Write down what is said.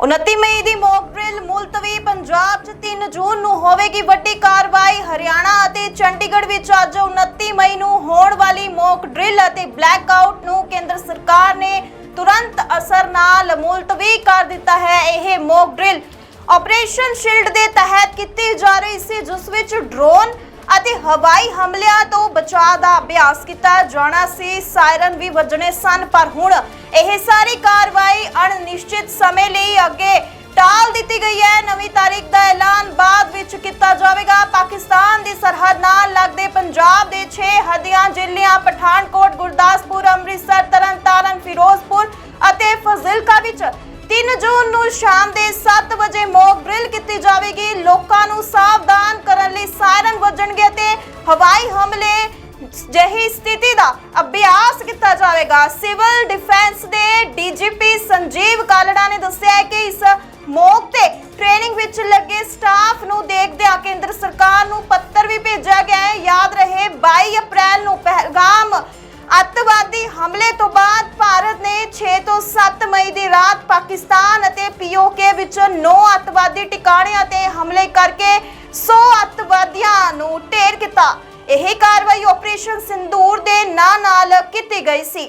29 ਮਈ ਦੀ mock drill ਮੁਲਤਵੀ ਪੰਜਾਬ 'ਚ 3 ਜੂਨ ਨੂੰ ਹੋਵੇਗੀ ਵੱਡੀ ਕਾਰਵਾਈ। ਹਰਿਆਣਾ ਅਤੇ ਚੰਡੀਗੜ੍ਹ ਵਿੱਚ ਅੱਜ 29 ਮਈ ਨੂੰ ਹੋਣ ਵਾਲੀ ਮੌਕ ਡਰਿਲ ਅਤੇ ਬਲੈਕਆਊਟ ਨੂੰ ਕੇਂਦਰ ਸਰਕਾਰ ਨੇ ਤੁਰੰਤ ਅਸਰ ਨਾਲ ਮੁਲਤਵੀ ਕਰ ਦਿੱਤਾ ਹੈ ਇਹ ਮੌਕ ਡਰਿਲ। ਆਪਰੇਸ਼ਨ ਸ਼ੀਲਡ ਦੇ ਤਹਿਤ ਕੀਤੀ ਜਾ ਰਹੀ ਸੀ, ਜਿਸ ਵਿੱਚ ਡਰੋਨ ਅਤੇ ਹਵਾਈ ਹਮਲਿਆਂ ਤੋਂ ਬਚਾਅ ਦਾ ਅਭਿਆਸ ਕੀਤਾ। ਜਾਣਾ ਸੀ, ਸਾਇਰਨ ਵੀ ਵੱਜਣੇ ਸਨ, ਪਰ ਹੁਣ ਇਹ ਸਾਰੀ ਕਾਰਵਾਈ ਅਣਨਿਸ਼ਚਿਤ ਸਮੇਂ ਲਈ ਅੱਗੇ ਟਾਲ ਦਿੱਤੀ ਗਈ ਹੈ। ਨਵੀਂ ਤਾਰੀਖ ਦਾ ਐਲਾਨ ਬਾਅਦ ਵਿੱਚ ਕੀਤਾ ਜਾਵੇਗਾ। ਪਾਕਿਸਤਾਨ ਦੀ ਸਰਹੱਦ ਨਾਲ ਲੱਗਦੇ ਪੰਜਾਬ ਦੇ 6 ਹੱਦੀਆਂ ਜ਼ਿਲ੍ਹਿਆਂ ਪਠਾਨਕੋਟ, ਗੁਰਦਾਸਪੁਰ, ਅੰਮ੍ਰਿਤਸਰ, ਤਰਨਤਾਰਨ, ਫਿਰੋਜ਼ਪੁਰ ਅਤੇ ਫਜ਼ਿਲਕਾ ਵਿੱਚ 3 ਜੂਨ ਨੂੰ ਸ਼ਾਮ ਦੇ 7 ਵਜੇ ਮੌਕ ਡਰਿਲ ਕੀਤੀ ਜਾਵੇਗੀ। ਲੋਕਾਂ ਨੂੰ ਸਾਵਧਾਨ ਕਰਨ ਲਈ ਸਾਇਰਨ ਵੱਜਣਗੇ। ਹਵਾਈ ਹਮਲੇ ਜਹੀ ਸਥਿਤੀ ਦਾ ਅਭਿਆਸ ਕੀਤਾ ਜਾਵੇਗਾ। ਸਿਵਲ ਡਿਫੈਂਸ ਦੇ ਡੀਜੀਪੀ ਸੰਜੀਵ ਕਾਲੜਾ ਨੇ ਦੱਸਿਆ ਕਿ ਇਸ ਮੌਕ ਤੇ ਟ੍ਰੇਨਿੰਗ ਵਿੱਚ ਲੱਗੇ ਸਟਾਫ ਨੂੰ ਦੇਖਦਿਆਂ ਕੇਂਦਰ ਸਰਕਾਰ ਨੂੰ ਪੱਤਰ ਵੀ ਭੇਜਿਆ ਗਿਆ ਹੈ। ਯਾਦ ਰਹੇ 22 ਅਪ੍ਰੈਲ ਨੂੰ ਪਹਿਲਗਾਮ ਅੱਤਵਾਦੀ ਹਮਲੇ ਤੋਂ ਬਾਅਦ ਭਾਰਤ ਨੇ 6 ਤੋਂ 7 ਮਈ ਦੀ ਰਾਤ ਪਾਕਿਸਤਾਨ ਅਤੇ ਪੀਓਕੇ ਵਿੱਚ 9 ਅੱਤਵਾਦੀ ਟਿਕਾਣਿਆਂ ਤੇ ਹਮਲੇ ਕਰਕੇ 100 ਅੱਤਵਾਦੀਆਂ ਕੀਤਾ। ਇਹ ਕਾਰਵਾਈ ਆਪਰੇਸ਼ਨ ਸਿੰਦੂਰ ਦੇ ਨਾਂ ਨਾਲ ਕੀਤੀ ਗਈ ਸੀ।